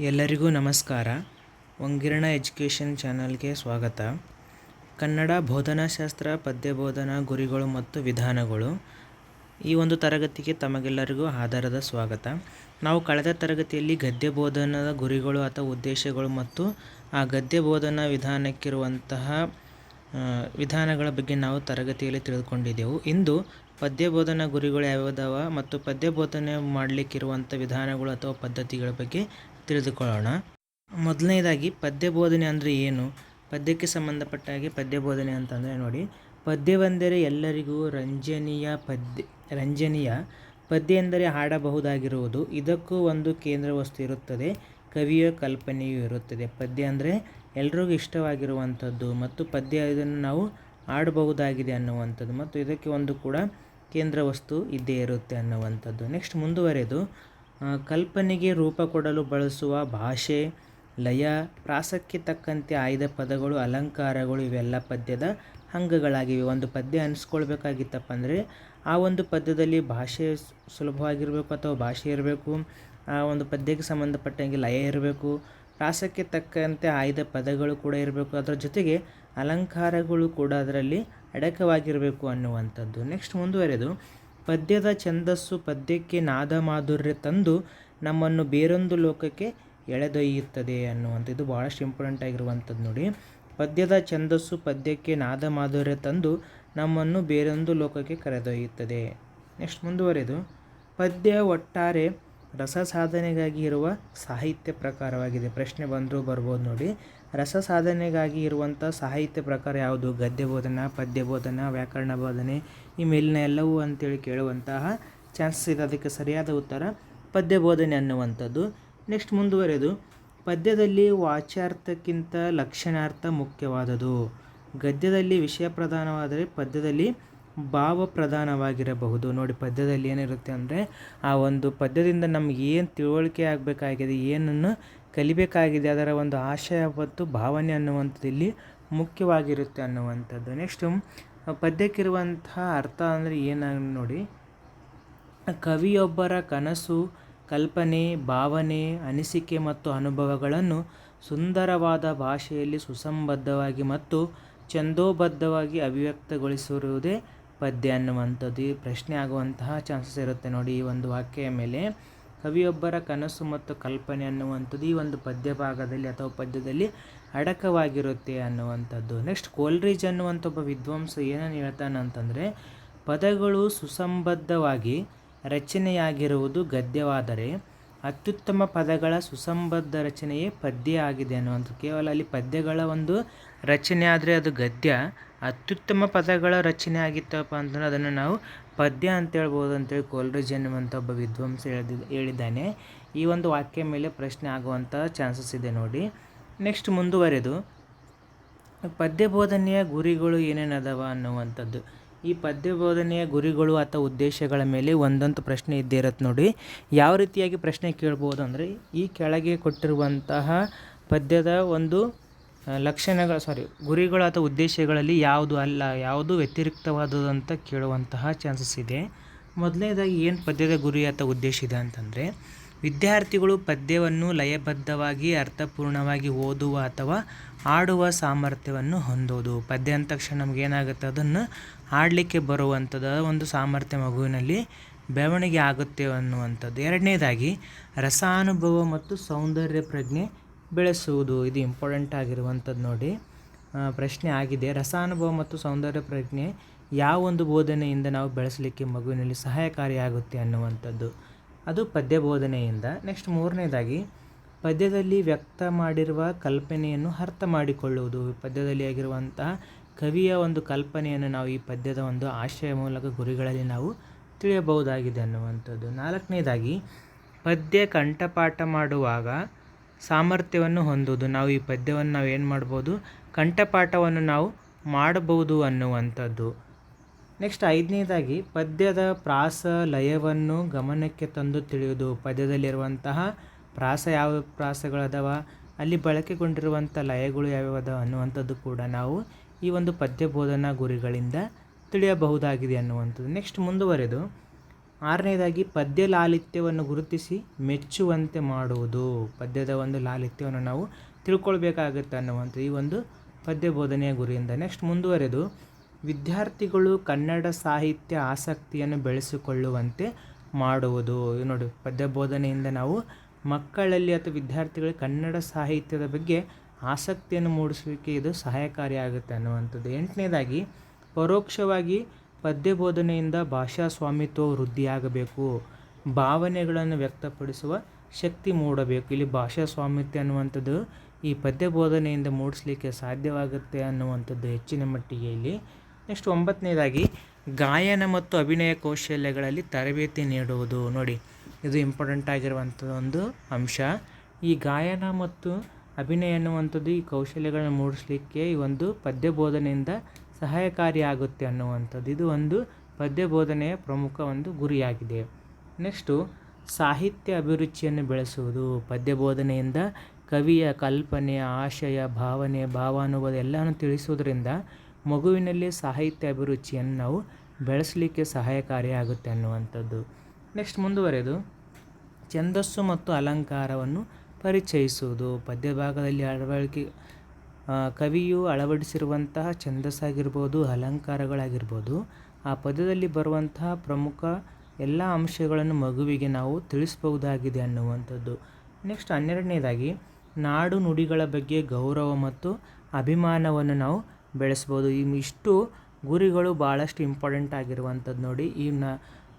ಎಲ್ಲರಿಗೂ ನಮಸ್ಕಾರ. ಒಂಗಿರಣ ಎಜುಕೇಷನ್ ಚಾನಲ್ಗೆ ಸ್ವಾಗತ. ಕನ್ನಡ ಬೋಧನಾಶಾಸ್ತ್ರ ಪದ್ಯ ಬೋಧನಾ ಗುರಿಗಳು ಮತ್ತು ವಿಧಾನಗಳು ಈ ಒಂದು ತರಗತಿಗೆ ತಮಗೆಲ್ಲರಿಗೂ ಆಧಾರದ ಸ್ವಾಗತ. ನಾವು ಕಳೆದ ತರಗತಿಯಲ್ಲಿ ಗದ್ಯ ಬೋಧನದ ಗುರಿಗಳು ಅಥವಾ ಉದ್ದೇಶಗಳು ಮತ್ತು ಆ ಗದ್ಯ ಬೋಧನಾ ವಿಧಾನಕ್ಕಿರುವಂತಹ ವಿಧಾನಗಳ ಬಗ್ಗೆ ನಾವು ತರಗತಿಯಲ್ಲಿ ತಿಳಿದುಕೊಂಡಿದ್ದೆವು. ಇಂದು ಪದ್ಯ ಬೋಧನಾ ಗುರಿಗಳು ಯಾವ್ಯಾವ ಮತ್ತು ಪದ್ಯ ಬೋಧನೆ ಮಾಡಲಿಕ್ಕಿರುವಂಥ ವಿಧಾನಗಳು ಅಥವಾ ಪದ್ಧತಿಗಳ ಬಗ್ಗೆ ತಿಳಿದುಕೊಳ್ಳೋಣ. ಮೊದಲನೇದಾಗಿ ಪದ್ಯ ಬೋಧನೆ ಅಂದರೆ ಏನು? ಪದ್ಯಕ್ಕೆ ಸಂಬಂಧಪಟ್ಟ ಹಾಗೆ ಪದ್ಯ ಬೋಧನೆ ಅಂತಂದರೆ ನೋಡಿ. ಪದ್ಯವೆಂದರೆ ಎಲ್ಲರಿಗೂ ರಂಜನೀಯ ಪದ್ಯ ರಂಜನೀಯ ಪದ್ಯ ಎಂದರೆ ಹಾಡಬಹುದಾಗಿರುವುದು. ಇದಕ್ಕೂ ಒಂದು ಕೇಂದ್ರ ವಸ್ತು ಇರುತ್ತದೆ. ಕವಿಯ ಕಲ್ಪನೆಯೂ ಇರುತ್ತದೆ. ಪದ್ಯ ಅಂದರೆ ಎಲ್ರಿಗೂ ಇಷ್ಟವಾಗಿರುವಂಥದ್ದು ಮತ್ತು ಪದ್ಯ ಇದನ್ನು ನಾವು ಆಡಬಹುದಾಗಿದೆ ಅನ್ನುವಂಥದ್ದು ಮತ್ತು ಇದಕ್ಕೆ ಒಂದು ಕೂಡ ಕೇಂದ್ರ ವಸ್ತು ಇದ್ದೇ ಇರುತ್ತೆ ಅನ್ನುವಂಥದ್ದು. ನೆಕ್ಸ್ಟ್ ಮುಂದುವರೆದು ಕಲ್ಪನೆಗೆ ರೂಪ ಕೊಡಲು ಬಳಸುವ ಭಾಷೆ, ಲಯ, ಪ್ರಾಸಕ್ಕೆ ತಕ್ಕಂತೆ ಆಯ್ದ ಪದಗಳು, ಅಲಂಕಾರಗಳು ಇವೆಲ್ಲ ಪದ್ಯದ ಅಂಗಗಳಾಗಿವೆ. ಒಂದು ಪದ್ಯ ಅನಿಸ್ಕೊಳ್ಬೇಕಾಗಿತ್ತಪ್ಪ ಅಂದರೆ, ಆ ಒಂದು ಪದ್ಯದಲ್ಲಿ ಭಾಷೆ ಸುಲಭವಾಗಿರಬೇಕು ಅಥವಾ ಭಾಷೆ ಇರಬೇಕು, ಆ ಒಂದು ಪದ್ಯಕ್ಕೆ ಸಂಬಂಧಪಟ್ಟಂಗೆ ಲಯ ಇರಬೇಕು, ಪ್ರಾಸಕ್ಕೆ ತಕ್ಕಂತೆ ಆಯ್ದ ಪದಗಳು ಕೂಡ ಇರಬೇಕು, ಅದರ ಜೊತೆಗೆ ಅಲಂಕಾರಗಳು ಕೂಡ ಅದರಲ್ಲಿ ಅಡಕವಾಗಿರಬೇಕು ಅನ್ನುವಂಥದ್ದು. ನೆಕ್ಸ್ಟ್ ಮುಂದುವರೆದು ಪದ್ಯದ ಛಂದಸ್ಸು ಪದ್ಯಕ್ಕೆ ನಾದ ಮಾಧುರ್ಯ ತಂದು ನಮ್ಮನ್ನು ಬೇರೊಂದು ಲೋಕಕ್ಕೆ ಎಳೆದೊಯ್ಯುತ್ತದೆ ಅನ್ನುವಂಥದ್ದು ಭಾಳಷ್ಟು ಇಂಪಾರ್ಟೆಂಟ್ ಆಗಿರುವಂಥದ್ದು ನೋಡಿ. ಪದ್ಯದ ಛಂದಸ್ಸು ಪದ್ಯಕ್ಕೆ ನಾದ ಮಾಧುರ್ಯ ತಂದು ನಮ್ಮನ್ನು ಬೇರೊಂದು ಲೋಕಕ್ಕೆ ಕರೆದೊಯ್ಯುತ್ತದೆ. ನೆಕ್ಸ್ಟ್ ಮುಂದುವರೆದು. ಪದ್ಯ ಒಟ್ಟಾರೆ ರಸ ಸಾಧನೆಗಾಗಿ ಇರುವ ಸಾಹಿತ್ಯ ಪ್ರಕಾರವಾಗಿದೆ. ಪ್ರಶ್ನೆ ಬಂದರೂ ಬರ್ಬೋದು ನೋಡಿ. ರಸ ಸಾಧನೆಗಾಗಿ ಇರುವಂಥ ಸಾಹಿತ್ಯ ಪ್ರಕಾರ ಯಾವುದು? ಗದ್ಯ ಬೋಧನಾ ಪದ್ಯ ಬೋಧನಾ ವ್ಯಾಕರಣ ಬೋಧನೆ, ಈ ಮೇಲಿನ ಎಲ್ಲವೂ ಅಂತೇಳಿ ಕೇಳುವಂತಹ ಚಾನ್ಸಸ್ ಇದೆ ಅದಕ್ಕೆ ಸರಿಯಾದ ಉತ್ತರ ಪದ್ಯ ಬೋಧನೆ ಅನ್ನುವಂಥದ್ದು. ನೆಕ್ಸ್ಟ್ ಮುಂದುವರೆದು, ಪದ್ಯದಲ್ಲಿ ವಾಚ್ಯಾರ್ಥಕ್ಕಿಂತ ಲಕ್ಷಣಾರ್ಥ ಮುಖ್ಯವಾದದು ಗದ್ಯದಲ್ಲಿ ವಿಷಯ ಪ್ರಧಾನವಾದರೆ ಪದ್ಯದಲ್ಲಿ ಭಾವ ಪ್ರಧಾನವಾಗಿರಬಹುದು. ನೋಡಿ, ಪದ್ಯದಲ್ಲಿ ಏನಿರುತ್ತೆ ಅಂದರೆ, ಆ ಒಂದು ಪದ್ಯದಿಂದ ನಮಗೆ ಏನು ತಿಳುವಳಿಕೆ ಆಗಬೇಕಾಗಿದೆ, ಏನನ್ನು ಕಲಿಬೇಕಾಗಿದೆ ಅದರ ಒಂದು ಆಶಯ ಮತ್ತು ಭಾವನೆ ಅನ್ನುವಂಥದ್ದು ಇಲ್ಲಿ ಮುಖ್ಯವಾಗಿರುತ್ತೆ ಅನ್ನುವಂಥದ್ದು. ನೆಕ್ಸ್ಟು ಪದ್ಯಕ್ಕಿರುವಂತಹ ಅರ್ಥ ಅಂದರೆ ಏನಾಗ ನೋಡಿ, ಕವಿಯೊಬ್ಬರ ಕನಸು, ಕಲ್ಪನೆ, ಭಾವನೆ, ಅನಿಸಿಕೆ ಮತ್ತು ಅನುಭವಗಳನ್ನು ಸುಂದರವಾದ ಭಾಷೆಯಲ್ಲಿ ಸುಸಂಬದ್ಧವಾಗಿ ಮತ್ತು ಛಂದೋಬದ್ಧವಾಗಿ ಅಭಿವ್ಯಕ್ತಗೊಳಿಸಿರುವುದೇ ಪದ್ಯ ಅನ್ನುವಂಥದ್ದು. ಈ ಪ್ರಶ್ನೆ ಆಗುವಂತಹ ಚಾನ್ಸಸ್ ಇರುತ್ತೆ ನೋಡಿ ಈ ಒಂದು ವಾಕ್ಯ ಮೇಲೆ. ಕವಿಯೊಬ್ಬರ ಕನಸು ಮತ್ತು ಕಲ್ಪನೆ ಅನ್ನುವಂಥದ್ದು ಈ ಒಂದು ಪದ್ಯ ಭಾಗದಲ್ಲಿ ಅಥವಾ ಪದ್ಯದಲ್ಲಿ ಅಡಕವಾಗಿರುತ್ತೆ ಅನ್ನುವಂಥದ್ದು. ನೆಕ್ಸ್ಟ್ ಕೋಲ್ರಿಜ್ ಅನ್ನುವಂಥ ಒಬ್ಬ ವಿದ್ವಾಂಸ ಏನನ್ನು ಹೇಳ್ತಾನೆ ಅಂತಂದರೆ, ಪದಗಳು ಸುಸಂಬದ್ಧವಾಗಿ ರಚನೆಯಾಗಿರುವುದು ಗದ್ಯವಾದರೆ ಅತ್ಯುತ್ತಮ ಪದಗಳ ಸುಸಂಬದ್ಧ ರಚನೆಯೇ ಪದ್ಯ ಆಗಿದೆ ಅನ್ನುವಂಥ, ಕೇವಲ ಅಲ್ಲಿ ಪದ್ಯಗಳ ಒಂದು ರಚನೆ ಆದರೆ ಅದು ಗದ್ಯ, ಅತ್ಯುತ್ತಮ ಪದಗಳ ರಚನೆ ಆಗಿತ್ತಪ್ಪ ಅಂತಂದ್ರೆ ಅದನ್ನು ನಾವು ಪದ್ಯ ಅಂತ ಹೇಳ್ಬೋದು ಅಂತೇಳಿ ಕೋಲ್ರಿಜ್ ಎನ್ನುವಂಥ ಒಬ್ಬ ವಿದ್ವಾಂಸ ಹೇಳಿದ, ಹೇಳಿದ್ದಾನೆ. ಈ ಒಂದು ವಾಕ್ಯ ಮೇಲೆ ಪ್ರಶ್ನೆ ಆಗುವಂಥ ಚಾನ್ಸಸ್ ಇದೆ ನೋಡಿ. ನೆಕ್ಸ್ಟ್ ಮುಂದುವರೆದು. ಪದ್ಯ ಬೋಧನೆಯ ಗುರಿಗಳು ಏನೇನದವ ಅನ್ನುವಂಥದ್ದು. ಈ ಪದ್ಯ ಬೋಧನೆಯ ಗುರಿಗಳು ಅಥವಾ ಉದ್ದೇಶಗಳ ಮೇಲೆ ಒಂದೊಂದು ಪ್ರಶ್ನೆ ಇದ್ದೇ ಇರತ್ತೆ ನೋಡಿ. ಯಾವ ರೀತಿಯಾಗಿ ಪ್ರಶ್ನೆ ಕೇಳ್ಬೋದು ಅಂದರೆ ಈ ಕೆಳಗೆ ಕೊಟ್ಟಿರುವಂತಹ ಪದ್ಯದ ಒಂದು ಲಕ್ಷಣಗಳು ಸಾರಿ ಗುರಿಗಳು ಅಥವಾ ಉದ್ದೇಶಗಳಲ್ಲಿ ಯಾವುದು ಅಲ್ಲ, ಯಾವುದು ವ್ಯತಿರಿಕ್ತವಾದದ್ದು ಅಂತ ಕೇಳುವಂತಹ ಚಾನ್ಸಸ್ ಇದೆ. ಮೊದಲನೇದಾಗಿ ಏನು ಪದ್ಯದ ಗುರಿ ಅಥವಾ ಉದ್ದೇಶ ಇದೆ ಅಂತಂದರೆ, ವಿದ್ಯಾರ್ಥಿಗಳು ಪದ್ಯವನ್ನು ಲಯಬದ್ಧವಾಗಿ, ಅರ್ಥಪೂರ್ಣವಾಗಿ ಓದುವ ಅಥವಾ ಆಡುವ ಸಾಮರ್ಥ್ಯವನ್ನು ಹೊಂದೋದು. ಪದ್ಯ ಅಂದ ತಕ್ಷಣ ನಮಗೇನಾಗುತ್ತೆ ಅದನ್ನು ಆಡಲಿಕ್ಕೆ ಬರುವಂಥದ್ದು ಒಂದು ಸಾಮರ್ಥ್ಯ ಮಗುವಿನಲ್ಲಿ ಬೆಳವಣಿಗೆ ಆಗುತ್ತೆ ಅನ್ನುವಂಥದ್ದು. ಎರಡನೇದಾಗಿ, ರಸಾನುಭವ ಮತ್ತು ಸೌಂದರ್ಯ ಪ್ರಜ್ಞೆ ಬೆಳೆಸುವುದು ಇದು ಇಂಪಾರ್ಟೆಂಟ್ ಆಗಿರುವಂಥದ್ದು ನೋಡಿ. ಪ್ರಶ್ನೆ ಆಗಿದೆ. ರಸಾನುಭವ ಮತ್ತು ಸೌಂದರ್ಯ ಪ್ರಜ್ಞೆ ಯಾವ ಒಂದು ಬೋಧನೆಯಿಂದ ನಾವು ಬೆಳೆಸಲಿಕ್ಕೆ ಮಗುವಿನಲ್ಲಿ ಸಹಾಯಕಾರಿಯಾಗುತ್ತೆ ಅನ್ನುವಂಥದ್ದು. ಅದು ಪದ್ಯ ಬೋಧನೆಯಿಂದ. ನೆಕ್ಸ್ಟ್ ಮೂರನೇದಾಗಿ, ಪದ್ಯದಲ್ಲಿ ವ್ಯಕ್ತ ಮಾಡಿರುವ ಕಲ್ಪನೆಯನ್ನು ಅರ್ಥ ಮಾಡಿಕೊಳ್ಳುವುದು. ಪದ್ಯದಲ್ಲಿ ಆಗಿರುವಂತಹ ಕವಿಯ ಒಂದು ಕಲ್ಪನೆಯನ್ನು ನಾವು ಈ ಪದ್ಯದ ಒಂದು ಆಶಯ ಮೂಲಕ ಗುರಿಗಳಲ್ಲಿ ನಾವು ತಿಳಿಯಬಹುದಾಗಿದೆ ಅನ್ನುವಂಥದ್ದು. ನಾಲ್ಕನೇದಾಗಿ, ಪದ್ಯ ಕಂಠಪಾಠ ಮಾಡುವಾಗ ಸಾಮರ್ಥ್ಯವನ್ನು ಹೊಂದುವುದು. ನಾವು ಈ ಪದ್ಯವನ್ನು ನಾವು ಏನು ಮಾಡ್ಬೋದು? ಕಂಠಪಾಠವನ್ನು ನಾವು ಮಾಡಬಹುದು ಅನ್ನುವಂಥದ್ದು. ನೆಕ್ಸ್ಟ್ ಐದನೇದಾಗಿ ಪದ್ಯದ ಪ್ರಾಸ ಲಯವನ್ನು ಗಮನಕ್ಕೆ ತಂದು ತಿಳಿಯುವುದು. ಪದ್ಯದಲ್ಲಿರುವಂತಹ ಪ್ರಾಸ ಯಾವ ಪ್ರಾಸಗಳದವ? ಅಲ್ಲಿ ಬಳಕೆಗೊಂಡಿರುವಂಥ ಲಯಗಳು ಯಾವ್ಯಾವ ಅದಾವ ಅನ್ನುವಂಥದ್ದು ಕೂಡ ನಾವು ಈ ಒಂದು ಪದ್ಯ ಬೋಧನಾ ಗುರಿಗಳಿಂದ ತಿಳಿಯಬಹುದಾಗಿದೆ ಅನ್ನುವಂಥದ್ದು. ನೆಕ್ಸ್ಟ್ ಮುಂದುವರೆದು ಆರನೇದಾಗಿ ಪದ್ಯ ಲಾಲಿತ್ಯವನ್ನು ಗುರುತಿಸಿ ಮೆಚ್ಚುವಂತೆ ಮಾಡುವುದು. ಪದ್ಯದ ಒಂದು ಲಾಲಿತ್ಯವನ್ನು ನಾವು ತಿಳ್ಕೊಳ್ಬೇಕಾಗುತ್ತೆ ಅನ್ನುವಂಥ ಈ ಒಂದು ಪದ್ಯ ಬೋಧನೆಯ ಗುರಿಯಿಂದ ನೆಕ್ಸ್ಟ್ ಮುಂದುವರೆದು, ವಿದ್ಯಾರ್ಥಿಗಳು ಕನ್ನಡ ಸಾಹಿತ್ಯ ಆಸಕ್ತಿಯನ್ನು ಬೆಳೆಸಿಕೊಳ್ಳುವಂತೆ ಮಾಡುವುದು. ನೋಡಿ, ಪದ್ಯ ಬೋಧನೆಯಿಂದ ನಾವು ಮಕ್ಕಳಲ್ಲಿ ಅಥವಾ ವಿದ್ಯಾರ್ಥಿಗಳಿಗೆ ಕನ್ನಡ ಸಾಹಿತ್ಯದ ಬಗ್ಗೆ ಆಸಕ್ತಿಯನ್ನು ಮೂಡಿಸಲಿಕ್ಕೆ ಇದು ಸಹಾಯಕಾರಿಯಾಗುತ್ತೆ ಅನ್ನುವಂಥದ್ದು. ಎಂಟನೇದಾಗಿ, ಪರೋಕ್ಷವಾಗಿ ಪದ್ಯ ಬೋಧನೆಯಿಂದ ಭಾಷಾ ಸ್ವಾಮಿತ್ವ ವೃದ್ಧಿಯಾಗಬೇಕು. ಭಾವನೆಗಳನ್ನು ವ್ಯಕ್ತಪಡಿಸುವ ಶಕ್ತಿ ಮೂಡಬೇಕು. ಇಲ್ಲಿ ಭಾಷಾ ಸ್ವಾಮಿತ್ವ ಅನ್ನುವಂಥದ್ದು ಈ ಪದ್ಯ ಬೋಧನೆಯಿಂದ ಮೂಡಿಸಲಿಕ್ಕೆ ಸಾಧ್ಯವಾಗುತ್ತೆ ಅನ್ನುವಂಥದ್ದು ಹೆಚ್ಚಿನ ಮಟ್ಟಿಗೆ ಇಲ್ಲಿ. ನೆಕ್ಸ್ಟ್ ಒಂಬತ್ತನೇದಾಗಿ, ಗಾಯನ ಮತ್ತು ಅಭಿನಯ ಕೌಶಲ್ಯಗಳಲ್ಲಿ ತರಬೇತಿ ನೀಡುವುದು. ನೋಡಿ, ಇದು ಇಂಪಾರ್ಟೆಂಟ್ ಆಗಿರುವಂಥ ಒಂದು ಅಂಶ. ಈ ಗಾಯನ ಮತ್ತು ಅಭಿನಯ ಅನ್ನುವಂಥದ್ದು ಈ ಕೌಶಲ್ಯಗಳನ್ನು ಮೂಡಿಸಲಿಕ್ಕೆ ಈ ಒಂದು ಪದ್ಯ ಬೋಧನೆಯಿಂದ ಸಹಾಯಕಾರಿಯಾಗುತ್ತೆ ಅನ್ನುವಂಥದ್ದು. ಇದು ಒಂದು ಪದ್ಯ ಬೋಧನೆಯ ಪ್ರಮುಖ ಒಂದು ಗುರಿಯಾಗಿದೆ. ನೆಕ್ಸ್ಟು, ಸಾಹಿತ್ಯ ಅಭಿರುಚಿಯನ್ನು ಬೆಳೆಸುವುದು. ಪದ್ಯ ಬೋಧನೆಯಿಂದ ಕವಿಯ ಕಲ್ಪನೆ ಆಶಯ, ಭಾವನೆ, ಭಾವಾನುಭವ ಎಲ್ಲವನ್ನು ತಿಳಿಸುವುದರಿಂದ ಮಗುವಿನಲ್ಲಿ ಸಾಹಿತ್ಯ ಅಭಿರುಚಿಯನ್ನು ನಾವು ಬೆಳೆಸಲಿಕ್ಕೆ ಸಹಾಯಕಾರಿಯಾಗುತ್ತೆ ಅನ್ನುವಂಥದ್ದು. ನೆಕ್ಸ್ಟ್ ಮುಂದುವರೆದು, ಛಂದಸ್ಸು ಮತ್ತು ಅಲಂಕಾರವನ್ನು ಪರಿಚಯಿಸುವುದು. ಪದ್ಯ ಭಾಗದಲ್ಲಿ ಅಳವಡಿಕೆ ಕವಿಯು ಅಳವಡಿಸಿರುವಂತಹ ಛಂದಸ್ಸಾಗಿರ್ಬೋದು, ಅಲಂಕಾರಗಳಾಗಿರ್ಬೋದು, ಆ ಪದ್ಯದಲ್ಲಿ ಬರುವಂತಹ ಪ್ರಮುಖ ಎಲ್ಲ ಅಂಶಗಳನ್ನು ಮಗುವಿಗೆ ನಾವು ತಿಳಿಸಬಹುದಾಗಿದೆ ಅನ್ನುವಂಥದ್ದು. ನೆಕ್ಸ್ಟ್ ಹನ್ನೆರಡನೇದಾಗಿ, ನಾಡು ನುಡಿಗಳ ಬಗ್ಗೆ ಗೌರವ ಮತ್ತು ಅಭಿಮಾನವನ್ನು ನಾವು ಬೆಳೆಸ್ಬೋದು. ಈ ಇಷ್ಟು ಗುರಿಗಳು ಭಾಳಷ್ಟು ಇಂಪಾರ್ಟೆಂಟ್ ಆಗಿರುವಂಥದ್ದು ನೋಡಿ. ಈ ನ,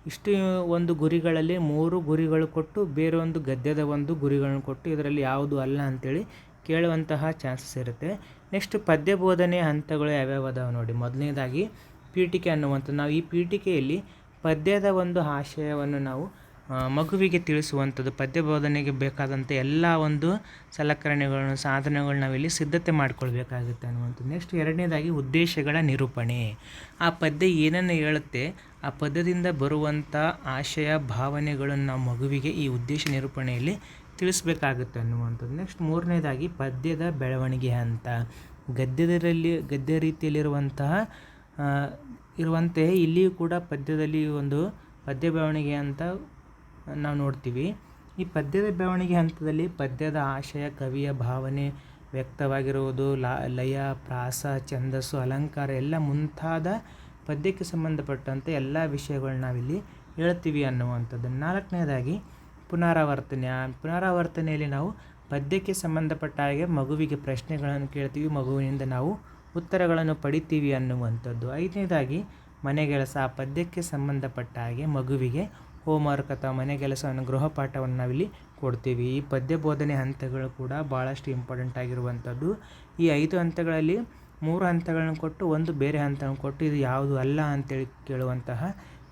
ಇಷ್ಟು ಒಂದು ಗುರಿಗಳಲ್ಲಿ ಮೂರು ಗುರಿಗಳು ಕೊಟ್ಟು ಬೇರೆ ಒಂದು ಗದ್ಯದ ಒಂದು ಗುರಿಗಳನ್ನು ಕೊಟ್ಟು, ಇದರಲ್ಲಿ ಯಾವುದು ಅಲ್ಲ ಅಂಥೇಳಿ ಕೇಳುವಂತಹ ಚಾನ್ಸಸ್ ಇರುತ್ತೆ. ನೆಕ್ಸ್ಟ್ ಪದ್ಯ ಬೋಧನೆ ಹಂತಗಳು ಯಾವ್ಯಾವ ಅದಾವೆ ನೋಡಿ. ಮೊದಲನೇದಾಗಿ ಪೀಠಿಕೆ ಅನ್ನುವಂಥದ್ದು ನಾವು ಈ ಪೀಠಿಕೆಯಲ್ಲಿ ಪದ್ಯದ ಒಂದು ಆಶಯವನ್ನು ನಾವು ಮಗುವಿಗೆ ತಿಳಿಸುವಂಥದ್ದು ಪದ್ಯ ಬೋಧನೆಗೆ ಬೇಕಾದಂಥ ಎಲ್ಲ ಒಂದು ಸಲಕರಣೆಗಳನ್ನು, ಸಾಧನಗಳನ್ನ ನಾವಿಲ್ಲಿ ಸಿದ್ಧತೆ ಮಾಡ್ಕೊಳ್ಬೇಕಾಗುತ್ತೆ ಅನ್ನುವಂಥದ್ದು. ನೆಕ್ಸ್ಟ್ ಎರಡನೇದಾಗಿ ಉದ್ದೇಶಗಳ ನಿರೂಪಣೆ. ಆ ಪದ್ಯ ಏನನ್ನು ಹೇಳುತ್ತೆ? ಆ ಪದ್ಯದಿಂದ ಬರುವಂಥ ಆಶಯ, ಭಾವನೆಗಳನ್ನು ನಾವು ಮಗುವಿಗೆ ಈ ಉದ್ದೇಶ ನಿರೂಪಣೆಯಲ್ಲಿ ತಿಳಿಸ್ಬೇಕಾಗುತ್ತೆ ಅನ್ನುವಂಥದ್ದು. ನೆಕ್ಸ್ಟ್ ಮೂರನೇದಾಗಿ ಪದ್ಯದ ಬೆಳವಣಿಗೆ ಹಂತ ಗದ್ಯದರಲ್ಲಿ, ಗದ್ಯ ರೀತಿಯಲ್ಲಿರುವಂತಹ ಇರುವಂತೆ ಇಲ್ಲಿಯೂ ಕೂಡ ಪದ್ಯದಲ್ಲಿ ಒಂದು ಪದ್ಯ ಬೆಳವಣಿಗೆ ಅಂತ ನಾವು ನೋಡ್ತೀವಿ. ಈ ಪದ್ಯದ ಬೆಳವಣಿಗೆ ಹಂತದಲ್ಲಿ ಪದ್ಯದ ಆಶಯ, ಕವಿಯ ಭಾವನೆ ವ್ಯಕ್ತವಾಗಿರುವುದು ಲಯ, ಪ್ರಾಸ, ಛಂದಸ್ಸು, ಅಲಂಕಾರ ಎಲ್ಲ ಮುಂತಾದ ಪದ್ಯಕ್ಕೆ ಸಂಬಂಧಪಟ್ಟಂತೆ ಎಲ್ಲ ವಿಷಯಗಳನ್ನ ನಾವಿಲ್ಲಿ ಹೇಳ್ತೀವಿ ಅನ್ನುವಂಥದ್ದು. ನಾಲ್ಕನೇದಾಗಿ ಪುನರಾವರ್ತನೆ ಪುನರಾವರ್ತನೆಯಲ್ಲಿ ನಾವು ಪದ್ಯಕ್ಕೆ ಸಂಬಂಧಪಟ್ಟ ಹಾಗೆ ಮಗುವಿಗೆ ಪ್ರಶ್ನೆಗಳನ್ನು ಕೇಳ್ತೀವಿ, ಮಗುವಿನಿಂದ ನಾವು ಉತ್ತರಗಳನ್ನು ಪಡಿತೀವಿ ಅನ್ನುವಂಥದ್ದು. ಐದನೇದಾಗಿ, ಮನೆಗೆಲಸ, ಆ ಪದ್ಯಕ್ಕೆ ಸಂಬಂಧಪಟ್ಟ ಹಾಗೆ ಮಗುವಿಗೆ ಹೋಮ್ವರ್ಕ್ ಅಥವಾ ಮನೆ ಕೆಲಸವನ್ನು ಗೃಹಪಾಠವನ್ನು ನಾವಿಲ್ಲಿ ಕೊಡ್ತೀವಿ. ಈ ಪದ್ಯ ಬೋಧನೆ ಹಂತಗಳು ಕೂಡ ಭಾಳಷ್ಟು ಇಂಪಾರ್ಟೆಂಟ್ ಆಗಿರುವಂಥದ್ದು. ಈ ಐದು ಹಂತಗಳಲ್ಲಿ ಮೂರು ಹಂತಗಳನ್ನು ಕೊಟ್ಟು ಒಂದು ಬೇರೆ ಹಂತವನ್ನು ಕೊಟ್ಟು ಇದು ಯಾವುದು ಅಲ್ಲ ಅಂತೇಳಿ ಕೇಳುವಂತಹ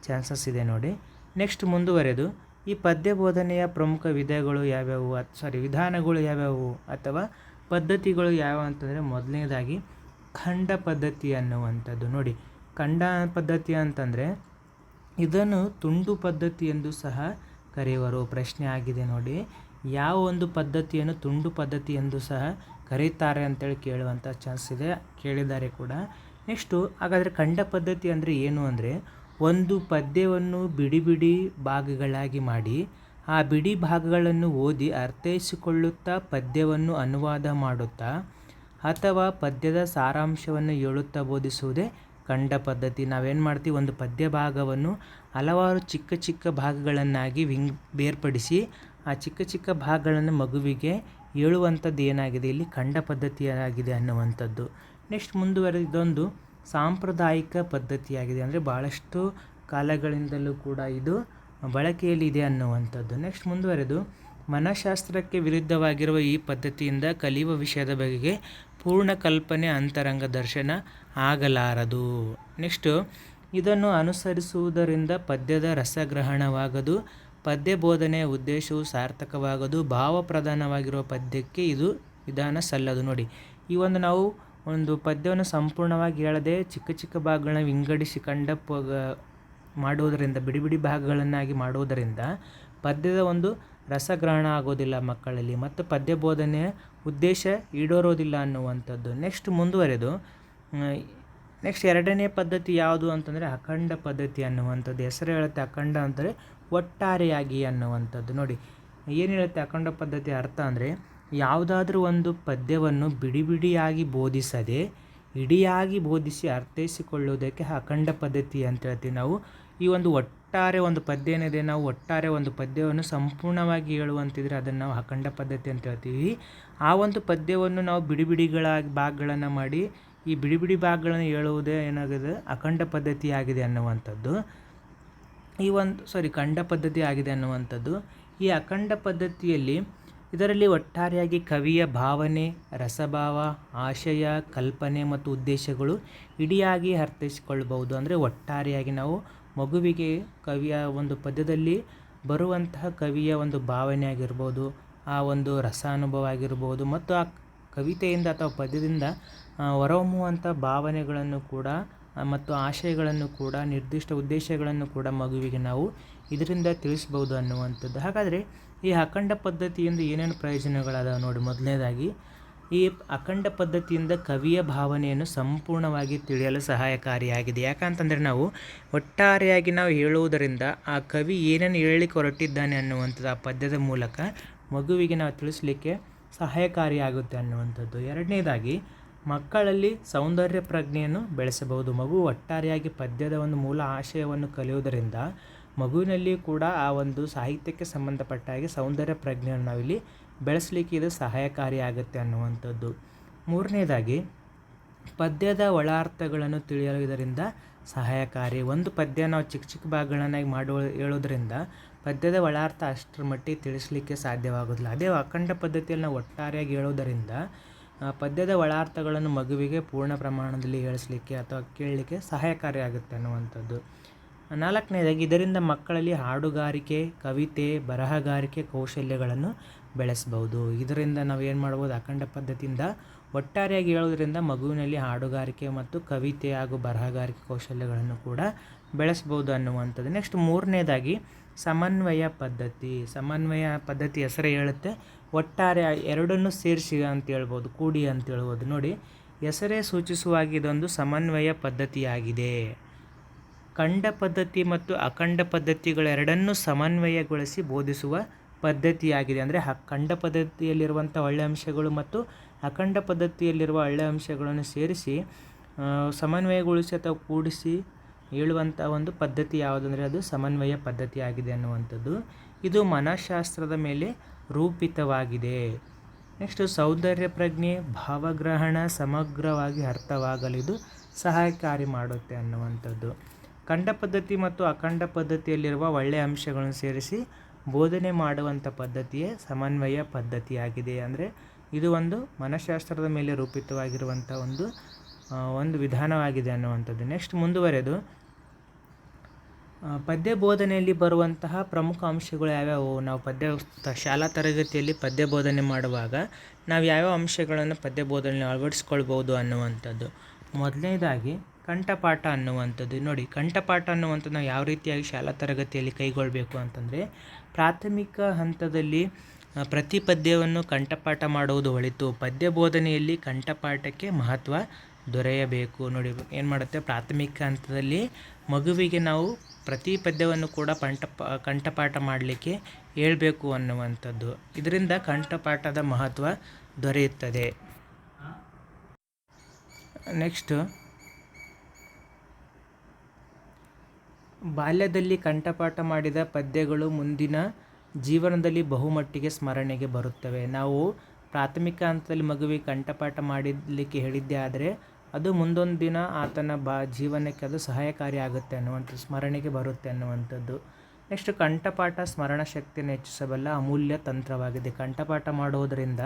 ಚಾನ್ಸಸ್ ಇದೆ ನೋಡಿ. ನೆಕ್ಸ್ಟ್ ಮುಂದುವರೆದು ಈ ಪದ್ಯ ಬೋಧನೆಯ ಪ್ರಮುಖ ವಿಧಗಳು ಯಾವ್ಯಾವು? ಸಾರಿ ವಿಧಾನಗಳು ಯಾವ್ಯಾವು? ಅಥವಾ ಪದ್ಧತಿಗಳು ಯಾವ ಅಂತಂದರೆ ಮೊದಲನೇದಾಗಿ ಖಂಡ ಪದ್ಧತಿ ಅನ್ನುವಂಥದ್ದು. ನೋಡಿ, ಖಂಡ ಪದ್ಧತಿ ಅಂತಂದರೆ ಇದನ್ನು ತುಂಡು ಪದ್ಧತಿ ಎಂದು ಸಹ ಕರೆಯುವರು. ಪ್ರಶ್ನೆ ಆಗಿದೆ ನೋಡಿ. ಯಾವ ಒಂದು ಪದ್ಧತಿಯನ್ನು ತುಂಡು ಪದ್ಧತಿ ಎಂದು ಸಹ ಕರೀತಾರೆ ಅಂತೇಳಿ ಕೇಳುವಂಥ ಚಾನ್ಸ್ ಇದೆ. ಕೇಳಿದ್ದಾರೆ ಕೂಡ. ನೆಕ್ಸ್ಟು, ಹಾಗಾದರೆ ಖಂಡ ಪದ್ಧತಿ ಅಂದರೆ ಏನು ಅಂದರೆ ಒಂದು ಪದ್ಯವನ್ನು ಬಿಡಿ ಬಿಡಿ ಭಾಗಗಳಾಗಿ ಮಾಡಿ, ಆ ಬಿಡಿ ಭಾಗಗಳನ್ನು ಓದಿ ಅರ್ಥೈಸಿಕೊಳ್ಳುತ್ತಾ ಪದ್ಯವನ್ನು ಅನುವಾದ ಮಾಡುತ್ತಾ, ಅಥವಾ ಪದ್ಯದ ಸಾರಾಂಶವನ್ನು ಹೇಳುತ್ತಾ ಬೋಧಿಸುವುದೇ ಕಂಡ ಪದ್ಧತಿ. ನಾವೇನು ಮಾಡ್ತೀವಿ? ಒಂದು ಪದ್ಯ ಭಾಗವನ್ನು ಹಲವಾರು ಚಿಕ್ಕ ಚಿಕ್ಕ ಭಾಗಗಳನ್ನಾಗಿ ವಿಂಗ್, ಬೇರ್ಪಡಿಸಿ, ಆ ಚಿಕ್ಕ ಚಿಕ್ಕ ಭಾಗಗಳನ್ನು ಮಗುವಿಗೆ ಹೇಳುವಂಥದ್ದು ಏನಾಗಿದೆ? ಇಲ್ಲಿ ಖಂಡ ಪದ್ಧತಿಯಾಗಿದೆ ಅನ್ನುವಂಥದ್ದು. ನೆಕ್ಸ್ಟ್ ಮುಂದುವರೆದೊಂದು ಸಾಂಪ್ರದಾಯಿಕ ಪದ್ಧತಿಯಾಗಿದೆ. ಅಂದರೆ ಭಾಳಷ್ಟು ಕಾಲಗಳಿಂದಲೂ ಕೂಡ ಇದು ಬಳಕೆಯಲ್ಲಿದೆ ಅನ್ನುವಂಥದ್ದು. ನೆಕ್ಸ್ಟ್ ಮುಂದುವರೆದು, ಮನಃಶಾಸ್ತ್ರಕ್ಕೆ ವಿರುದ್ಧವಾಗಿರುವ ಈ ಪದ್ಧತಿಯಿಂದ ಕಲಿಯುವ ವಿಷಯದ ಬಗೆಗೆ ಪೂರ್ಣ ಕಲ್ಪನೆ, ಅಂತರಂಗ ದರ್ಶನ ಆಗಲಾರದು. ನೆಕ್ಸ್ಟು ಇದನ್ನು ಅನುಸರಿಸುವುದರಿಂದ ಪದ್ಯದ ರಸಗ್ರಹಣವಾಗದು, ಪದ್ಯ ಬೋಧನೆಯ ಉದ್ದೇಶವು ಸಾರ್ಥಕವಾಗದು, ಭಾವಪ್ರಧಾನವಾಗಿರುವ ಪದ್ಯಕ್ಕೆ ಇದು ವಿಧಾನ ಸಲ್ಲದು. ನೋಡಿ, ಈ ಒಂದು ನಾವು ಒಂದು ಪದ್ಯವನ್ನು ಸಂಪೂರ್ಣವಾಗಿ ಹೇಳದೆ ಚಿಕ್ಕ ಚಿಕ್ಕ ಭಾಗಗಳನ್ನ ವಿಂಗಡಿಸಿ ಕಂಡ ಮಾಡುವುದರಿಂದ, ಬಿಡಿ ಬಿಡಿ ಭಾಗಗಳನ್ನಾಗಿ ಮಾಡುವುದರಿಂದ ಪದ್ಯದ ಒಂದು ರಸಗ್ರಹಣ ಆಗೋದಿಲ್ಲ ಮಕ್ಕಳಲ್ಲಿ ಮತ್ತು ಪದ್ಯ ಬೋಧನೆಯ ಉದ್ದೇಶ ಈಡೇರೋದಿಲ್ಲ ಅನ್ನುವಂಥದ್ದು. ನೆಕ್ಸ್ಟ್ ಮುಂದುವರೆದು ನೆಕ್ಸ್ಟ್ ಎರಡನೇ ಪದ್ಧತಿ ಯಾವುದು ಅಂತಂದರೆ ಅಖಂಡ ಪದ್ಧತಿ ಅನ್ನುವಂಥದ್ದು. ಹೆಸರು ಹೇಳುತ್ತೆ ಅಖಂಡ ಅಂದರೆ ಒಟ್ಟಾರೆಯಾಗಿ ಅನ್ನುವಂಥದ್ದು. ನೋಡಿ, ಏನು ಹೇಳುತ್ತೆ ಅಖಂಡ ಪದ್ಧತಿ ಅರ್ಥ ಅಂದರೆ ಯಾವುದಾದ್ರೂ ಒಂದು ಪದ್ಯವನ್ನು ಬಿಡಿ ಬಿಡಿಯಾಗಿ ಬೋಧಿಸದೆ, ಇಡಿಯಾಗಿ ಬೋಧಿಸಿ ಅರ್ಥೈಸಿಕೊಳ್ಳುವುದಕ್ಕೆ ಅಖಂಡ ಪದ್ಧತಿ ಅಂತ ಹೇಳ್ತೀವಿ ನಾವು. ಈ ಒಂದು ಒಟ್ಟಾರೆ ಒಂದು ಪದ್ಯ ಏನಿದೆ, ನಾವು ಒಟ್ಟಾರೆ ಒಂದು ಪದ್ಯವನ್ನು ಸಂಪೂರ್ಣವಾಗಿ ಹೇಳುವಂತಿದ್ರೆ ಅದನ್ನು ನಾವು ಅಖಂಡ ಪದ್ಧತಿ ಅಂತ ಹೇಳ್ತೀವಿ. ಆ ಒಂದು ಪದ್ಯವನ್ನು ನಾವು ಬಿಡಿ ಬಿಡಿಗಳಾಗಿ ಭಾಗಗಳನ್ನು ಮಾಡಿ, ಈ ಬಿಡಿ ಬಿಡಿ ಭಾಗಗಳನ್ನು ಹೇಳುವುದೇ ಏನಾಗಿದೆ? ಅಖಂಡ ಪದ್ಧತಿಯಾಗಿದೆ ಅನ್ನುವಂಥದ್ದು. ಈ ಒಂದು ಸಾರಿ ಖಂಡ ಪದ್ಧತಿ ಆಗಿದೆ ಅನ್ನುವಂಥದ್ದು. ಈ ಅಖಂಡ ಪದ್ಧತಿಯಲ್ಲಿ ಇದರಲ್ಲಿ ಒಟ್ಟಾರೆಯಾಗಿ ಕವಿಯ ಭಾವನೆ, ರಸಭಾವ, ಆಶಯ, ಕಲ್ಪನೆ ಮತ್ತು ಉದ್ದೇಶಗಳು ಇಡಿಯಾಗಿ ಅರ್ಥೈಸಿಕೊಳ್ಳಬಹುದು. ಅಂದರೆ ಒಟ್ಟಾರೆಯಾಗಿ ನಾವು ಮಗುವಿಗೆ ಕವಿಯ ಒಂದು ಪದ್ಯದಲ್ಲಿ ಬರುವಂತಹ ಕವಿಯ ಒಂದು ಭಾವನೆ ಆಗಿರ್ಬೋದು, ಆ ಒಂದು ರಸಾನುಭವ ಆಗಿರ್ಬೋದು ಮತ್ತು ಆ ಕವಿತೆಯಿಂದ ಅಥವಾ ಪದ್ಯದಿಂದ ಹೊರಹೊಮ್ಮುವಂಥ ಭಾವನೆಗಳನ್ನು ಕೂಡ ಮತ್ತು ಆಶಯಗಳನ್ನು ಕೂಡ, ನಿರ್ದಿಷ್ಟ ಉದ್ದೇಶಗಳನ್ನು ಕೂಡ ಮಗುವಿಗೆ ನಾವು ಇದರಿಂದ ತಿಳಿಸ್ಬೋದು ಅನ್ನುವಂಥದ್ದು. ಹಾಗಾದರೆ ಈ ಅಖಂಡ ಪದ್ಧತಿಯಿಂದ ಏನೇನು ಪ್ರಯೋಜನಗಳದಾವೆ ನೋಡಿ. ಮೊದಲನೇದಾಗಿ, ಈ ಅಖಂಡ ಪದ್ಧತಿಯಿಂದ ಕವಿಯ ಭಾವನೆಯನ್ನು ಸಂಪೂರ್ಣವಾಗಿ ತಿಳಿಯಲು ಸಹಾಯಕಾರಿಯಾಗಿದೆ. ಯಾಕಂತಂದರೆ ನಾವು ಒಟ್ಟಾರೆಯಾಗಿ ನಾವು ಹೇಳುವುದರಿಂದ ಆ ಕವಿ ಏನೇನು ಹೇಳಲಿಕ್ಕೆ ಹೊರಟಿದ್ದಾನೆ ಅನ್ನುವಂಥದ್ದು ಆ ಪದ್ಯದ ಮೂಲಕ ಮಗುವಿಗೆ ನಾವು ತಿಳಿಸಲಿಕ್ಕೆ ಸಹಾಯಕಾರಿಯಾಗುತ್ತೆ ಅನ್ನುವಂಥದ್ದು. ಎರಡನೇದಾಗಿ, ಮಕ್ಕಳಲ್ಲಿ ಸೌಂದರ್ಯ ಪ್ರಜ್ಞೆಯನ್ನು ಬೆಳೆಸಬಹುದು. ಮಗು ಒಟ್ಟಾರೆಯಾಗಿ ಪದ್ಯದ ಒಂದು ಮೂಲ ಆಶಯವನ್ನು ಕಲಿಯುವುದರಿಂದ ಮಗುವಿನಲ್ಲಿ ಕೂಡ ಆ ಒಂದು ಸಾಹಿತ್ಯಕ್ಕೆ ಸಂಬಂಧಪಟ್ಟ ಹಾಗೆ ಸೌಂದರ್ಯ ಪ್ರಜ್ಞೆಯನ್ನು ನಾವಿಲ್ಲಿ ಬೆಳೆಸಲಿಕ್ಕೆ ಇದು ಸಹಾಯಕಾರಿಯಾಗುತ್ತೆ ಅನ್ನುವಂಥದ್ದು. ಮೂರನೇದಾಗಿ, ಪದ್ಯದ ಒಳಾರ್ಥಗಳನ್ನು ತಿಳಿಯಲು ಇದರಿಂದ ಸಹಾಯಕಾರಿ. ಒಂದು ಪದ್ಯ ನಾವು ಚಿಕ್ಕ ಚಿಕ್ಕ ಭಾಗಗಳನ್ನಾಗಿ ಮಾಡೋ, ಹೇಳೋದ್ರಿಂದ ಪದ್ಯದ ಒಳಾರ್ಥ ಅಷ್ಟರ ಮಟ್ಟಿಗೆ ತಿಳಿಸ್ಲಿಕ್ಕೆ ಸಾಧ್ಯವಾಗೋದಿಲ್ಲ. ಅದೇ ಅಖಂಡ ಪದ್ಧತಿಯಲ್ಲಿ ನಾವು ಒಟ್ಟಾರೆಯಾಗಿ ಹೇಳೋದರಿಂದ ಪದ್ಯದ ಒಳಾರ್ಥಗಳನ್ನು ಮಗುವಿಗೆ ಪೂರ್ಣ ಪ್ರಮಾಣದಲ್ಲಿ ಹೇಳಿಸ್ಲಿಕ್ಕೆ ಅಥವಾ ಕೇಳಲಿಕ್ಕೆ ಸಹಾಯಕಾರಿಯಾಗುತ್ತೆ ಅನ್ನುವಂಥದ್ದು. ನಾಲ್ಕನೇದಾಗಿ, ಇದರಿಂದ ಮಕ್ಕಳಲ್ಲಿ ಹಾಡುಗಾರಿಕೆ, ಕವಿತೆ, ಬರಹಗಾರಿಕೆ ಕೌಶಲ್ಯಗಳನ್ನು ಬೆಳೆಸ್ಬೋದು ಇದರಿಂದ ನಾವು ಏನು ಮಾಡ್ಬೋದು? ಅಖಂಡ ಪದ್ಧತಿಯಿಂದ ಒಟ್ಟಾರೆಯಾಗಿ ಹೇಳೋದ್ರಿಂದ ಮಗುವಿನಲ್ಲಿ ಹಾಡುಗಾರಿಕೆ ಮತ್ತು ಕವಿತೆ ಹಾಗೂ ಬರಹಗಾರಿಕೆ ಕೌಶಲ್ಯಗಳನ್ನು ಕೂಡ ಬೆಳೆಸ್ಬೋದು ಅನ್ನುವಂಥದ್ದು. ನೆಕ್ಸ್ಟ್ ಮೂರನೇದಾಗಿ, ಸಮನ್ವಯ ಪದ್ಧತಿ. ಸಮನ್ವಯ ಪದ್ಧತಿ ಹೆಸರೇ ಹೇಳುತ್ತೆ. ಒಟ್ಟಾರೆ ಎರಡನ್ನು ಸೇರಿಸಿ ಅಂತ ಹೇಳ್ಬೋದು, ಕೂಡಿ ಅಂತ ಹೇಳ್ಬೋದು. ನೋಡಿ, ಹೆಸರೇ ಸೂಚಿಸುವಾಗಿ ಇದೊಂದು ಸಮನ್ವಯ ಪದ್ಧತಿಯಾಗಿದೆ. ಖಂಡ ಪದ್ಧತಿ ಮತ್ತು ಅಖಂಡ ಪದ್ಧತಿಗಳೆರಡನ್ನೂ ಸಮನ್ವಯಗೊಳಿಸಿ ಬೋಧಿಸುವ ಪದ್ಧತಿಯಾಗಿದೆ. ಅಂದರೆ ಹ ಖಂಡ ಪದ್ಧತಿಯಲ್ಲಿರುವಂಥ ಒಳ್ಳೆಯ ಅಂಶಗಳು ಮತ್ತು ಅಖಂಡ ಪದ್ಧತಿಯಲ್ಲಿರುವ ಒಳ್ಳೆಯ ಅಂಶಗಳನ್ನು ಸೇರಿಸಿ ಸಮನ್ವಯಗೊಳಿಸಿ ಅಥವಾ ಕೂಡಿಸಿ ಹೇಳುವಂಥ ಒಂದು ಪದ್ಧತಿ ಯಾವುದಂದರೆ ಅದು ಸಮನ್ವಯ ಪದ್ಧತಿಯಾಗಿದೆ ಅನ್ನುವಂಥದ್ದು. ಇದು ಮನಃಶಾಸ್ತ್ರದ ಮೇಲೆ ರೂಪಿತವಾಗಿದೆ. ನೆಕ್ಸ್ಟು ಸೌಂದರ್ಯ ಪ್ರಜ್ಞೆ, ಭಾವಗ್ರಹಣ ಸಮಗ್ರವಾಗಿ ಅರ್ಥವಾಗಲಿದು ಸಹಾಯಕಾರಿ ಮಾಡುತ್ತೆ ಅನ್ನುವಂಥದ್ದು. ಖಂಡ ಪದ್ಧತಿ ಮತ್ತು ಅಖಂಡ ಪದ್ಧತಿಯಲ್ಲಿರುವ ಒಳ್ಳೆಯ ಅಂಶಗಳನ್ನು ಸೇರಿಸಿ ಬೋಧನೆ ಮಾಡುವಂಥ ಪದ್ಧತಿಯೇ ಸಮನ್ವಯ ಪದ್ಧತಿಯಾಗಿದೆ. ಅಂದರೆ ಇದು ಒಂದು ಮನಃಶಾಸ್ತ್ರದ ಮೇಲೆ ರೂಪಿತವಾಗಿರುವಂಥ ಒಂದು ಒಂದು ವಿಧಾನವಾಗಿದೆ ಅನ್ನುವಂಥದ್ದು. ನೆಕ್ಸ್ಟ್ ಮುಂದುವರೆದು ಪದ್ಯ ಬೋಧನೆಯಲ್ಲಿ ಬರುವಂತಹ ಪ್ರಮುಖ ಅಂಶಗಳು ಯಾವ್ಯಾವು? ನಾವು ಪದ್ಯ, ಶಾಲಾ ತರಗತಿಯಲ್ಲಿ ಪದ್ಯ ಬೋಧನೆ ಮಾಡುವಾಗ ನಾವು ಯಾವ್ಯಾವ ಅಂಶಗಳನ್ನು ಪದ್ಯ ಬೋಧನೆ ಅಳವಡಿಸ್ಕೊಳ್ಬೋದು ಅನ್ನುವಂಥದ್ದು. ಮೊದಲನೇದಾಗಿ ಕಂಠಪಾಠ ಅನ್ನುವಂಥದ್ದು. ನೋಡಿ, ಕಂಠಪಾಠ ಅನ್ನುವಂಥದ್ದು ನಾವು ಯಾವ ರೀತಿಯಾಗಿ ಶಾಲಾ ತರಗತಿಯಲ್ಲಿ ಕೈಗೊಳ್ಳಬೇಕು ಅಂತಂದರೆ, ಪ್ರಾಥಮಿಕ ಹಂತದಲ್ಲಿ ಪ್ರತಿ ಪದ್ಯವನ್ನು ಕಂಠಪಾಠ ಮಾಡುವುದು ಒಳಿತು. ಪದ್ಯ ಬೋಧನೆಯಲ್ಲಿ ಕಂಠಪಾಠಕ್ಕೆ ಮಹತ್ವ ದೊರೆಯಬೇಕು. ನೋಡಿ, ಏನು ಮಾಡುತ್ತೆ? ಪ್ರಾಥಮಿಕ ಹಂತದಲ್ಲಿ ಮಗುವಿಗೆ ನಾವು ಪ್ರತಿ ಪದ್ಯವನ್ನು ಕೂಡ ಪಂಠ ಕಂಠಪಾಠ ಮಾಡಲಿಕ್ಕೆ ಹೇಳಬೇಕು ಅನ್ನುವಂಥದ್ದು. ಇದರಿಂದ ಕಂಠಪಾಠದ ಮಹತ್ವ ದೊರೆಯುತ್ತದೆ. ನೆಕ್ಸ್ಟ್ ಬಾಲ್ಯದಲ್ಲಿ ಕಂಠಪಾಠ ಮಾಡಿದ ಪದ್ಯಗಳು ಮುಂದಿನ ಜೀವನದಲ್ಲಿ ಬಹುಮಟ್ಟಿಗೆ ಸ್ಮರಣೆಗೆ ಬರುತ್ತವೆ. ನಾವು ಪ್ರಾಥಮಿಕ ಹಂತದಲ್ಲಿ ಮಗುವಿಗೆ ಕಂಠಪಾಠ ಮಾಡಲಿಕ್ಕೆ ಹೇಳಿದ್ದೆ ಆದರೆ, ಅದು ಮುಂದೊಂದು ದಿನ ಆತನ ಬಾ ಜೀವನಕ್ಕೆ ಅದು ಸಹಾಯಕಾರಿ ಆಗುತ್ತೆ ಅನ್ನುವಂಥದ್ದು, ಸ್ಮರಣೆಗೆ ಬರುತ್ತೆ ಅನ್ನುವಂಥದ್ದು. ನೆಕ್ಸ್ಟ್ ಕಂಠಪಾಠ ಸ್ಮರಣ ಶಕ್ತಿಯನ್ನು ಹೆಚ್ಚಿಸಬಲ್ಲ ಅಮೂಲ್ಯ ತಂತ್ರವಾಗಿದೆ. ಕಂಠಪಾಠ ಮಾಡುವುದರಿಂದ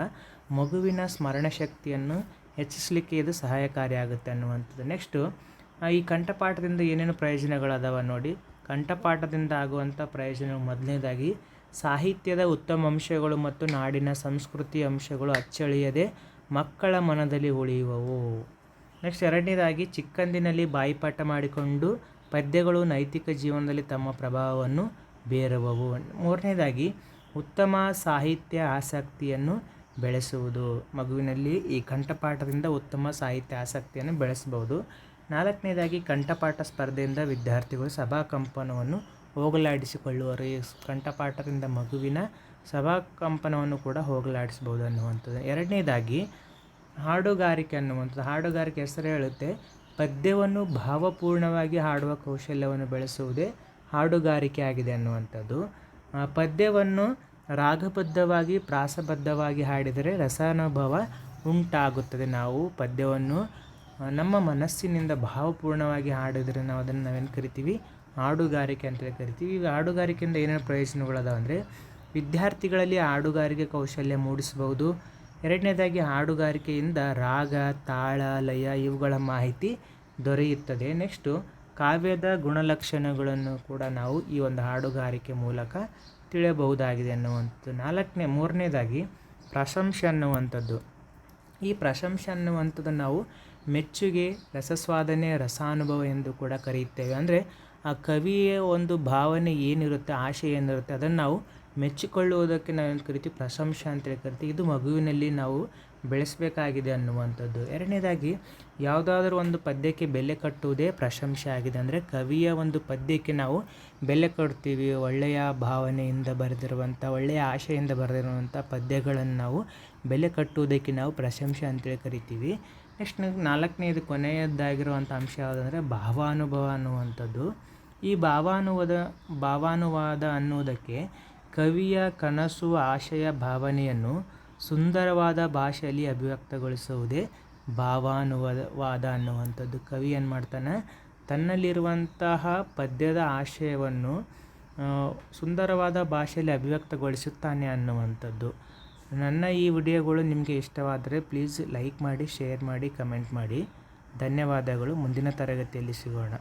ಮಗುವಿನ ಸ್ಮರಣ ಶಕ್ತಿಯನ್ನು ಹೆಚ್ಚಿಸಲಿಕ್ಕೆ ಇದು ಸಹಾಯಕಾರಿಯಾಗುತ್ತೆ ಅನ್ನುವಂಥದ್ದು. ನೆಕ್ಸ್ಟು ಈ ಕಂಠಪಾಠದಿಂದ ಏನೇನು ಪ್ರಯೋಜನಗಳದಾವ ನೋಡಿ. ಕಂಠಪಾಠದಿಂದ ಆಗುವಂಥ ಪ್ರಯೋಜನ ಮೊದಲನೇದಾಗಿ, ಸಾಹಿತ್ಯದ ಉತ್ತಮ ಅಂಶಗಳು ಮತ್ತು ನಾಡಿನ ಸಂಸ್ಕೃತಿ ಅಂಶಗಳು ಅಚ್ಚಳಿಯದೆ ಮಕ್ಕಳ ಮನದಲ್ಲಿ ಉಳಿಯುವವು. ನೆಕ್ಸ್ಟ್ ಎರಡನೇದಾಗಿ, ಚಿಕ್ಕಂದಿನಲ್ಲಿ ಬಾಯಿಪಾಠ ಮಾಡಿಕೊಂಡು ಪದ್ಯಗಳು ನೈತಿಕ ಜೀವನದಲ್ಲಿ ತಮ್ಮ ಪ್ರಭಾವವನ್ನು ಬೇರುವವು. ಮೂರನೇದಾಗಿ, ಉತ್ತಮ ಸಾಹಿತ್ಯ ಆಸಕ್ತಿಯನ್ನು ಬೆಳೆಸುವುದು. ಮಗುವಿನಲ್ಲಿ ಈ ಕಂಠಪಾಠದಿಂದ ಉತ್ತಮ ಸಾಹಿತ್ಯ ಆಸಕ್ತಿಯನ್ನು ಬೆಳೆಸಬಹುದು. ನಾಲ್ಕನೇದಾಗಿ ಕಂಠಪಾಠ ಸ್ಪರ್ಧೆಯಿಂದ ವಿದ್ಯಾರ್ಥಿಗಳು ಸಭಾಕಂಪನವನ್ನು ಹೋಗಲಾಡಿಸಿಕೊಳ್ಳುವರು. ಕಂಠಪಾಠದಿಂದ ಮಗುವಿನ ಸಭಾಕಂಪನವನ್ನು ಕೂಡ ಹೋಗಲಾಡಿಸ್ಬೋದು ಅನ್ನುವಂಥದ್ದು. ಎರಡನೇದಾಗಿ ಹಾಡುಗಾರಿಕೆ ಅನ್ನುವಂಥದ್ದು. ಹಾಡುಗಾರಿಕೆ ಹೆಸರು ಹೇಳುತ್ತೆ, ಪದ್ಯವನ್ನು ಭಾವಪೂರ್ಣವಾಗಿ ಹಾಡುವ ಕೌಶಲ್ಯವನ್ನು ಬೆಳೆಸುವುದೇ ಹಾಡುಗಾರಿಕೆ ಆಗಿದೆ ಅನ್ನುವಂಥದ್ದು. ಪದ್ಯವನ್ನು ರಾಗಬದ್ಧವಾಗಿ, ಪ್ರಾಸಬದ್ಧವಾಗಿ ಹಾಡಿದರೆ ರಸಾನುಭವ ಉಂಟಾಗುತ್ತದೆ. ನಾವು ಪದ್ಯವನ್ನು ನಮ್ಮ ಮನಸ್ಸಿನಿಂದ ಭಾವಪೂರ್ಣವಾಗಿ ಹಾಡಿದ್ರೆ ನಾವು ಅದನ್ನು ನಾವೇನು ಕರಿತೀವಿ? ಹಾಡುಗಾರಿಕೆ ಅಂತೇಳಿ ಕರಿತೀವಿ. ಈಗ ಹಾಡುಗಾರಿಕೆಯಿಂದ ಏನೇನು ಪ್ರಯೋಜನಗಳದಾವ ಅಂದರೆ ವಿದ್ಯಾರ್ಥಿಗಳಲ್ಲಿ ಹಾಡುಗಾರಿಕೆ ಕೌಶಲ್ಯ ಮೂಡಿಸಬಹುದು. ಎರಡನೇದಾಗಿ ಹಾಡುಗಾರಿಕೆಯಿಂದ ರಾಗ, ತಾಳ, ಲಯ ಇವುಗಳ ಮಾಹಿತಿ ದೊರೆಯುತ್ತದೆ. ನೆಕ್ಸ್ಟು, ಕಾವ್ಯದ ಗುಣಲಕ್ಷಣಗಳನ್ನು ಕೂಡ ನಾವು ಈ ಒಂದು ಹಾಡುಗಾರಿಕೆ ಮೂಲಕ ತಿಳಿಯಬಹುದಾಗಿದೆ ಅನ್ನುವಂಥದ್ದು. ನಾಲ್ಕನೇ, ಮೂರನೇದಾಗಿ ಪ್ರಶಂಸೆ ಅನ್ನುವಂಥದ್ದು. ಈ ಪ್ರಶಂಸೆ ಅನ್ನುವಂಥದ್ದು ನಾವು ಮೆಚ್ಚುಗೆ, ರಸಸ್ವಾದನೆ, ರಸಾನುಭವ ಎಂದು ಕೂಡ ಕರೆಯುತ್ತೇವೆ. ಅಂದರೆ ಆ ಕವಿಯ ಒಂದು ಭಾವನೆ ಏನಿರುತ್ತೆ, ಆಶೆ ಏನಿರುತ್ತೆ, ಅದನ್ನು ನಾವು ಮೆಚ್ಚಿಕೊಳ್ಳುವುದಕ್ಕೆ ನಾವೇನು ಕರಿತೀವಿ ಪ್ರಶಂಸೆ ಅಂತೇಳಿ ಕರಿತೀವಿ. ಇದು ಮಗುವಿನಲ್ಲಿ ನಾವು ಬೆಳೆಸಬೇಕಾಗಿದೆ ಅನ್ನುವಂಥದ್ದು. ಎರಡನೇದಾಗಿ, ಯಾವುದಾದ್ರೂ ಒಂದು ಪದ್ಯಕ್ಕೆ ಬೆಲೆ ಕಟ್ಟುವುದೇ ಪ್ರಶಂಸೆ ಆಗಿದೆ. ಅಂದರೆ ಕವಿಯ ಒಂದು ಪದ್ಯಕ್ಕೆ ನಾವು ಬೆಲೆ ಕಟ್ತೀವಿ. ಒಳ್ಳೆಯ ಭಾವನೆಯಿಂದ ಬರೆದಿರುವಂಥ, ಒಳ್ಳೆಯ ಆಶೆಯಿಂದ ಬರೆದಿರುವಂಥ ಪದ್ಯಗಳನ್ನು ನಾವು ಬೆಲೆ ಕಟ್ಟುವುದಕ್ಕೆ ನಾವು ಪ್ರಶಂಸೆ ಅಂತೇಳಿ ಕರಿತೀವಿ. ನೆಕ್ಸ್ಟ್ ನಾಲ್ಕನೇದು ಕೊನೆಯದ್ದಾಗಿರುವಂಥ ಅಂಶ ಯಾವುದಂದರೆ ಭಾವಾನುಭವ ಅನ್ನುವಂಥದ್ದು. ಈ ಭಾವಾನುವಾದ ಭಾವಾನುವಾದ ಅನ್ನುವುದಕ್ಕೆ ಕವಿಯ ಕನಸು, ಆಶಯ, ಭಾವನೆಯನ್ನು ಸುಂದರವಾದ ಭಾಷೆಯಲ್ಲಿ ಅಭಿವ್ಯಕ್ತಗೊಳಿಸುವುದೇ ಭಾವಾನುವಾದ ವಾದ ಅನ್ನುವಂಥದ್ದು. ಕವಿ ಏನು ಮಾಡ್ತಾನೆ, ತನ್ನಲ್ಲಿರುವಂತಹ ಪದ್ಯದ ಆಶಯವನ್ನು ಸುಂದರವಾದ ಭಾಷೆಯಲ್ಲಿ ಅಭಿವ್ಯಕ್ತಗೊಳಿಸುತ್ತಾನೆ ಅನ್ನುವಂಥದ್ದು. ನನ್ನ ಈ ವಿಡಿಯೋಗಳು ನಿಮಗೆ ಇಷ್ಟವಾದರೆ ಪ್ಲೀಸ್ ಲೈಕ್ ಮಾಡಿ, ಶೇರ್ ಮಾಡಿ, ಕಮೆಂಟ್ ಮಾಡಿ. ಧನ್ಯವಾದಗಳು. ಮುಂದಿನ ತರಗತಿಯಲ್ಲಿ ಸಿಗೋಣ.